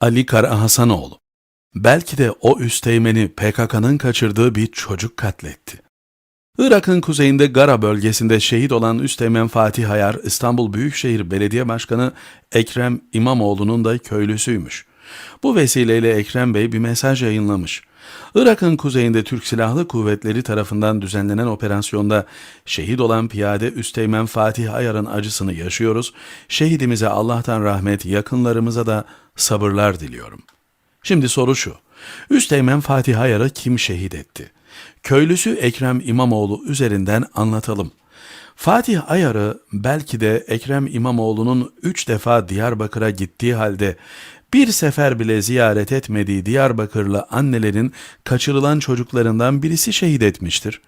Ali Karahasanoğlu. Belki de o üsteğmeni PKK'nın kaçırdığı bir çocuk katletti. Irak'ın kuzeyinde Gara bölgesinde şehit olan Üsteğmen Fatih Hayar, İstanbul Büyükşehir Belediye Başkanı Ekrem İmamoğlu'nun da köylüsüymüş. Bu vesileyle Ekrem Bey bir mesaj yayınlamış. Irak'ın kuzeyinde Türk Silahlı Kuvvetleri tarafından düzenlenen operasyonda şehit olan piyade Üsteğmen Fatih Ayar'ın acısını yaşıyoruz. Şehidimize Allah'tan rahmet, yakınlarımıza da sabırlar diliyorum. Şimdi soru şu. Üsteğmen Fatih Ayar'ı kim şehit etti? Köylüsü Ekrem İmamoğlu üzerinden anlatalım. Fatih Ayar'ı belki de Ekrem İmamoğlu'nun üç defa Diyarbakır'a gittiği halde bir sefer bile ziyaret etmediği Diyarbakırlı annelerin kaçırılan çocuklarından birisi şehit etmiştir.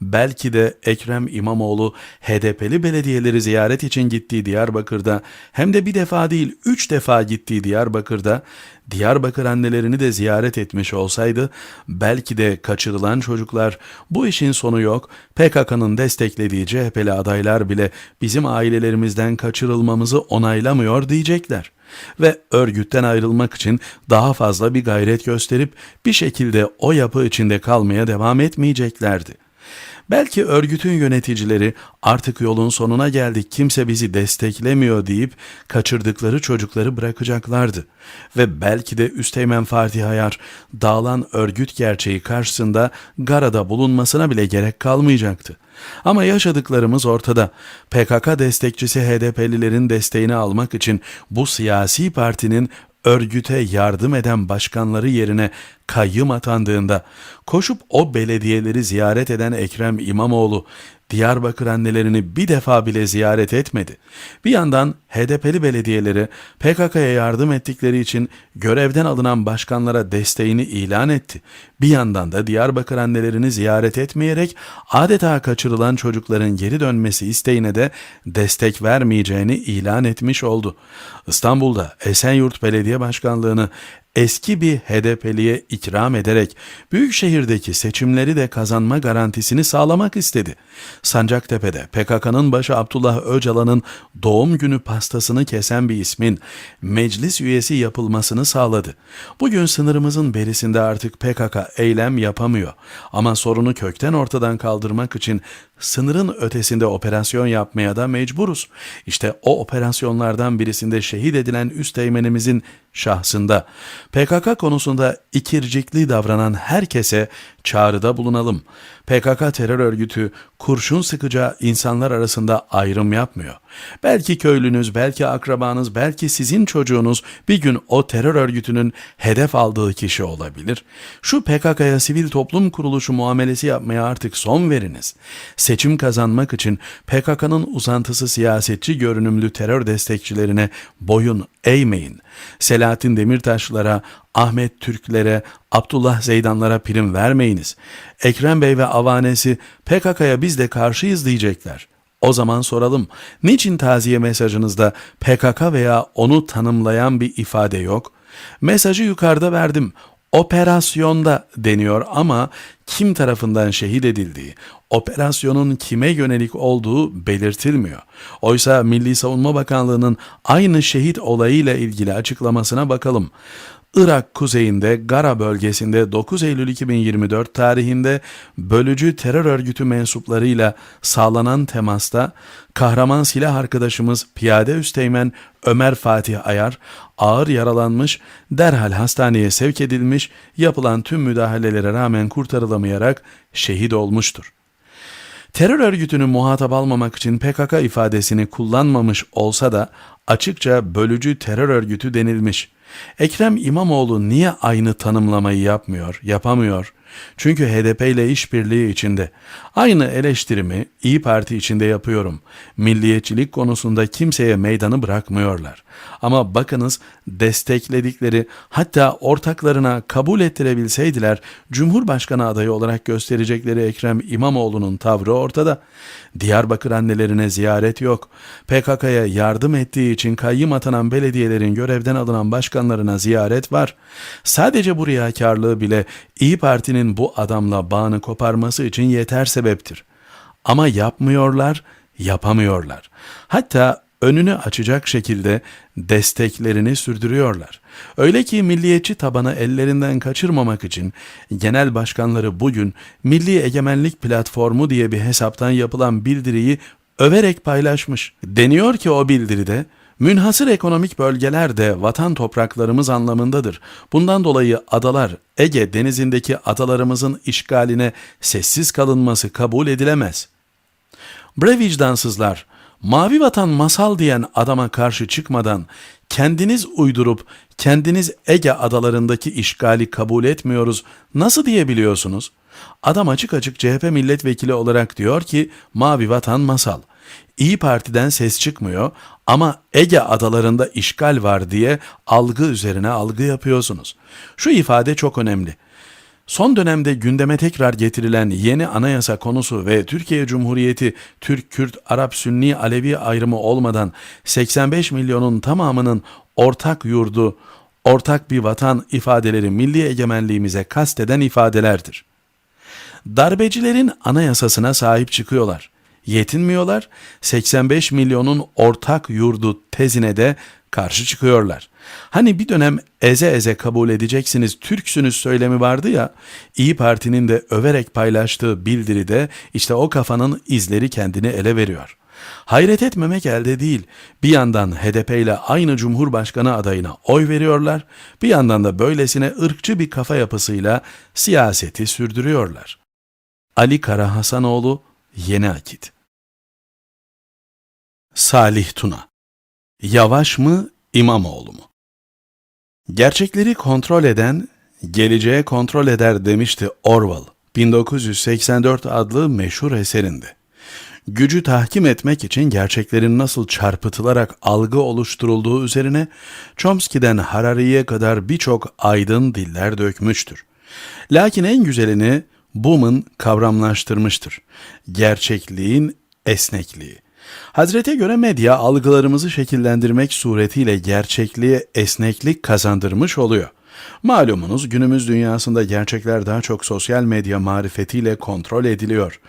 Belki de Ekrem İmamoğlu HDP'li belediyeleri ziyaret için gittiği Diyarbakır'da hem de bir defa değil üç defa gittiği Diyarbakır'da Diyarbakır annelerini de ziyaret etmiş olsaydı belki de kaçırılan çocuklar bu işin sonu yok PKK'nın desteklediği CHP'li adaylar bile bizim ailelerimizden kaçırılmamızı onaylamıyor diyecekler ve örgütten ayrılmak için daha fazla bir gayret gösterip bir şekilde o yapı içinde kalmaya devam etmeyeceklerdi. Belki örgütün yöneticileri artık yolun sonuna geldik kimse bizi desteklemiyor deyip kaçırdıkları çocukları bırakacaklardı. Ve belki de Üsteğmen Fatih Hayar dağılan örgüt gerçeği karşısında Gara'da bulunmasına bile gerek kalmayacaktı. Ama yaşadıklarımız ortada. PKK destekçisi HDP'lilerin desteğini almak için bu siyasi partinin örgüte yardım eden başkanları yerine kayyım atandığında koşup o belediyeleri ziyaret eden Ekrem İmamoğlu Diyarbakır annelerini bir defa bile ziyaret etmedi. Bir yandan HDP'li belediyeleri PKK'ya yardım ettikleri için görevden alınan başkanlara desteğini ilan etti. Bir yandan da Diyarbakır annelerini ziyaret etmeyerek adeta kaçırılan çocukların geri dönmesi isteğine de destek vermeyeceğini ilan etmiş oldu. İstanbul'da Esenyurt Belediye Başkanlığı'nı eski bir HDP'liye ikram ederek büyükşehirdeki seçimleri de kazanma garantisini sağlamak istedi. Sancaktepe'de PKK'nın başı Abdullah Öcalan'ın doğum günü pastasını kesen bir ismin meclis üyesi yapılmasını sağladı. Bugün sınırımızın berisinde artık PKK eylem yapamıyor ama sorunu kökten ortadan kaldırmak için sınırın ötesinde operasyon yapmaya da mecburuz. İşte o operasyonlardan birisinde şehit edilen üsteğmenimizin şahsında PKK konusunda ikircikli davranan herkese çağrıda bulunalım. PKK terör örgütü kurşun sıkacağı insanlar arasında ayrım yapmıyor. Belki köylünüz, belki akrabanız, belki sizin çocuğunuz bir gün o terör örgütünün hedef aldığı kişi olabilir. Şu PKK'ya sivil toplum kuruluşu muamelesi yapmaya artık son veriniz. Seçim kazanmak için PKK'nın uzantısı siyasetçi görünümlü terör destekçilerine boyun eğmeyin. Selahattin Demirtaşlara, Ahmet Türklere, Abdullah Zeydanlara prim vermeyiniz. Ekrem Bey ve avanesi PKK'ya biz de karşıyız diyecekler. O zaman soralım, niçin taziye mesajınızda PKK veya onu tanımlayan bir ifade yok? Mesajı yukarıda verdim. Operasyonda deniyor ama kim tarafından şehit edildiği, operasyonun kime yönelik olduğu belirtilmiyor. Oysa Milli Savunma Bakanlığı'nın aynı şehit olayıyla ilgili açıklamasına bakalım. Irak kuzeyinde Gara bölgesinde 9 Eylül 2024 tarihinde bölücü terör örgütü mensuplarıyla sağlanan temasta kahraman silah arkadaşımız Piyade Üsteğmen Ömer Fatih Ayar ağır yaralanmış, derhal hastaneye sevk edilmiş, yapılan tüm müdahalelere rağmen kurtarılamayarak şehit olmuştur. Terör örgütünü muhatap almamak için PKK ifadesini kullanmamış olsa da açıkça bölücü terör örgütü denilmiş. Ekrem İmamoğlu niye aynı tanımlamayı yapmıyor, yapamıyor? Çünkü HDP ile işbirliği içinde. Aynı eleştirimi İyi Parti içinde yapıyorum. Milliyetçilik konusunda kimseye meydanı bırakmıyorlar. Ama bakınız destekledikleri hatta ortaklarına kabul ettirebilseydiler Cumhurbaşkanı adayı olarak gösterecekleri Ekrem İmamoğlu'nun tavrı ortada. Diyarbakır annelerine ziyaret yok. PKK'ya yardım ettiği için kayyım atanan belediyelerin görevden alınan başkanlarına ziyaret var. Sadece bu riyakarlığı bile İyi Parti'nin bu adamla bağını koparması için yeter sebeptir. Ama yapmıyorlar, yapamıyorlar. Hatta önünü açacak şekilde desteklerini sürdürüyorlar. Öyle ki milliyetçi tabanı ellerinden kaçırmamak için genel başkanları bugün Milli Egemenlik Platformu diye bir hesaptan yapılan bildiriyi överek paylaşmış. Deniyor ki o bildiride Münhasır ekonomik bölgeler de vatan topraklarımız anlamındadır. Bundan dolayı adalar Ege denizindeki adalarımızın işgaline sessiz kalınması kabul edilemez. Bre vicdansızlar, mavi vatan masal diyen adama karşı çıkmadan kendiniz uydurup kendiniz Ege adalarındaki işgali kabul etmiyoruz nasıl diyebiliyorsunuz? Adam açık açık CHP milletvekili olarak diyor ki mavi vatan masal. İyi Parti'den ses çıkmıyor ama Ege adalarında işgal var diye algı üzerine algı yapıyorsunuz. Şu ifade çok önemli. Son dönemde gündeme tekrar getirilen yeni anayasa konusu ve Türkiye Cumhuriyeti Türk, Kürt, Arap, Sünni, Alevi ayrımı olmadan 85 milyonun tamamının ortak yurdu, ortak bir vatan ifadeleri milli egemenliğimize kasteden ifadelerdir. Darbecilerin anayasasına sahip çıkıyorlar. Yetinmiyorlar, 85 milyonun ortak yurdu tezine de karşı çıkıyorlar. Hani bir dönem eze eze kabul edeceksiniz Türksünüz söylemi vardı ya, İyi Parti'nin de överek paylaştığı bildiride işte o kafanın izleri kendini ele veriyor. Hayret etmemek elde değil. Bir yandan HDP ile aynı Cumhurbaşkanı adayına oy veriyorlar, bir yandan da böylesine ırkçı bir kafa yapısıyla siyaseti sürdürüyorlar. Ali Kara Hasanoğlu, Yeni Akit Salih Tuna Yavaş mı, İmamoğlu mu? Gerçekleri kontrol eden, geleceğe kontrol eder demişti Orwell, 1984 adlı meşhur eserinde. Gücü tahkim etmek için gerçeklerin nasıl çarpıtılarak algı oluşturulduğu üzerine Chomsky'den Harari'ye kadar birçok aydın diller dökmüştür. Lakin en güzelini Boom'un kavramlaştırmıştır. Gerçekliğin esnekliği. Hazrete göre medya algılarımızı şekillendirmek suretiyle gerçekliğe esneklik kazandırmış oluyor. Malumunuz günümüz dünyasında gerçekler daha çok sosyal medya marifetiyle kontrol ediliyor.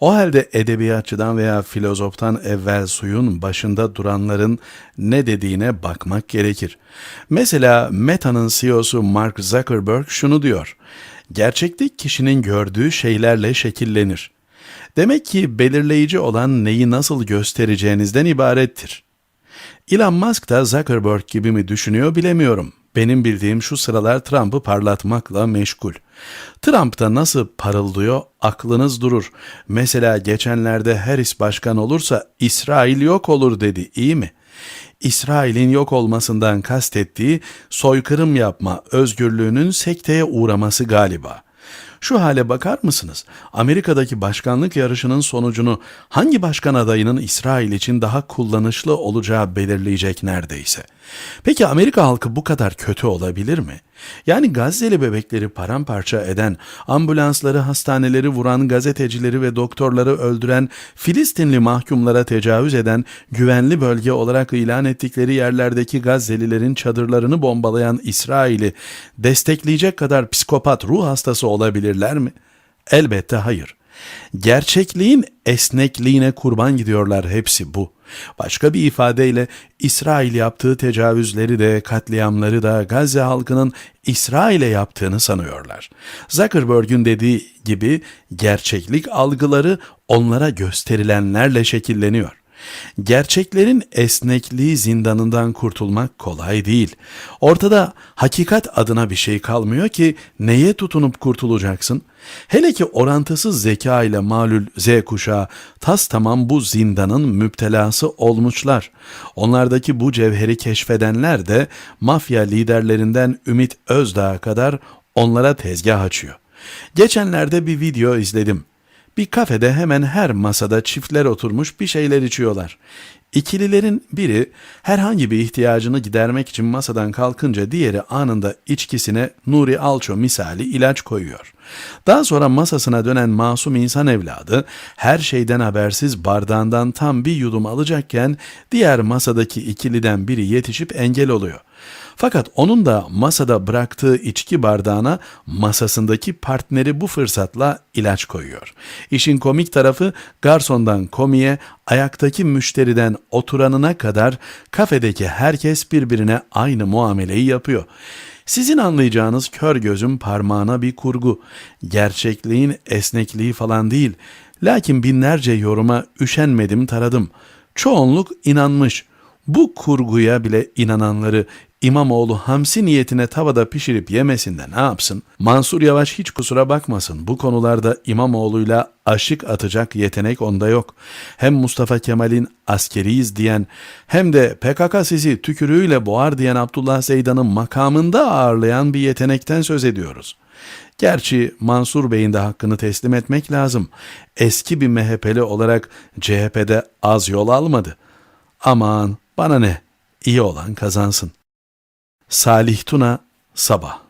O halde edebiyatçıdan veya filozoftan evvel suyun başında duranların ne dediğine bakmak gerekir. Mesela Meta'nın CEO'su Mark Zuckerberg şunu diyor. Gerçeklik kişinin gördüğü şeylerle şekillenir. Demek ki belirleyici olan neyi nasıl göstereceğinizden ibarettir. Elon Musk da Zuckerberg gibi mi düşünüyor bilemiyorum. Benim bildiğim şu sıralar Trump'ı parlatmakla meşgul. Trump da nasıl parıldıyor aklınız durur. Mesela geçenlerde Harris başkan olursa İsrail yok olur dedi iyi mi? İsrail'in yok olmasından kastettiği soykırım yapma özgürlüğünün sekteye uğraması galiba. Şu hale bakar mısınız? Amerika'daki başkanlık yarışının sonucunu hangi başkan adayının İsrail için daha kullanışlı olacağı belirleyecek neredeyse. Peki Amerika halkı bu kadar kötü olabilir mi? Yani Gazze'li bebekleri paramparça eden, ambulansları, hastaneleri vuran, gazetecileri ve doktorları öldüren, Filistinli mahkumlara tecavüz eden, güvenli bölge olarak ilan ettikleri yerlerdeki Gazze'lilerin çadırlarını bombalayan İsrail'i destekleyecek kadar psikopat ruh hastası olabilirler mi? Elbette hayır. Gerçekliğin esnekliğine kurban gidiyorlar hepsi bu. Başka bir ifadeyle İsrail yaptığı tecavüzleri de katliamları da Gazze halkının İsrail'e yaptığını sanıyorlar. Zuckerberg'ün dediği gibi gerçeklik algıları onlara gösterilenlerle şekilleniyor. Gerçeklerin esnekliği zindanından kurtulmak kolay değil. Ortada hakikat adına bir şey kalmıyor ki neye tutunup kurtulacaksın? Hele ki orantısız zeka ile malul Z kuşağı tas tamam bu zindanın müptelası olmuşlar. Onlardaki bu cevheri keşfedenler de mafya liderlerinden Ümit Özdağ'a kadar onlara tezgah açıyor. Geçenlerde bir video izledim. Bir kafede hemen her masada çiftler oturmuş bir şeyler içiyorlar. İkililerin biri herhangi bir ihtiyacını gidermek için masadan kalkınca diğeri anında içkisine Nuri Alço misali ilaç koyuyor. Daha sonra masasına dönen masum insan evladı her şeyden habersiz bardağından tam bir yudum alacakken diğer masadaki ikiliden biri yetişip engel oluyor. Fakat onun da masada bıraktığı içki bardağına masasındaki partneri bu fırsatla ilaç koyuyor. İşin komik tarafı garsondan komiye, ayaktaki müşteriden oturanına kadar kafedeki herkes birbirine aynı muameleyi yapıyor. Sizin anlayacağınız kör gözün parmağına bir kurgu. Gerçekliğin esnekliği falan değil. Lakin binlerce yoruma üşenmedim taradım. Çoğunluk inanmış. Bu kurguya bile inananları İmamoğlu hamsi niyetine tavada pişirip yemesinde ne yapsın? Mansur Yavaş hiç kusura bakmasın. Bu konularda İmamoğlu'yla aşık atacak yetenek onda yok. Hem Mustafa Kemal'in askeriyiz diyen hem de PKK sizi tükürüğüyle boğar diyen Abdullah Zeydan'ın makamında ağırlayan bir yetenekten söz ediyoruz. Gerçi Mansur Bey'in de hakkını teslim etmek lazım. Eski bir MHP'li olarak CHP'de az yol almadı. Aman bana ne, iyi olan kazansın. Salih Tuna, Sabah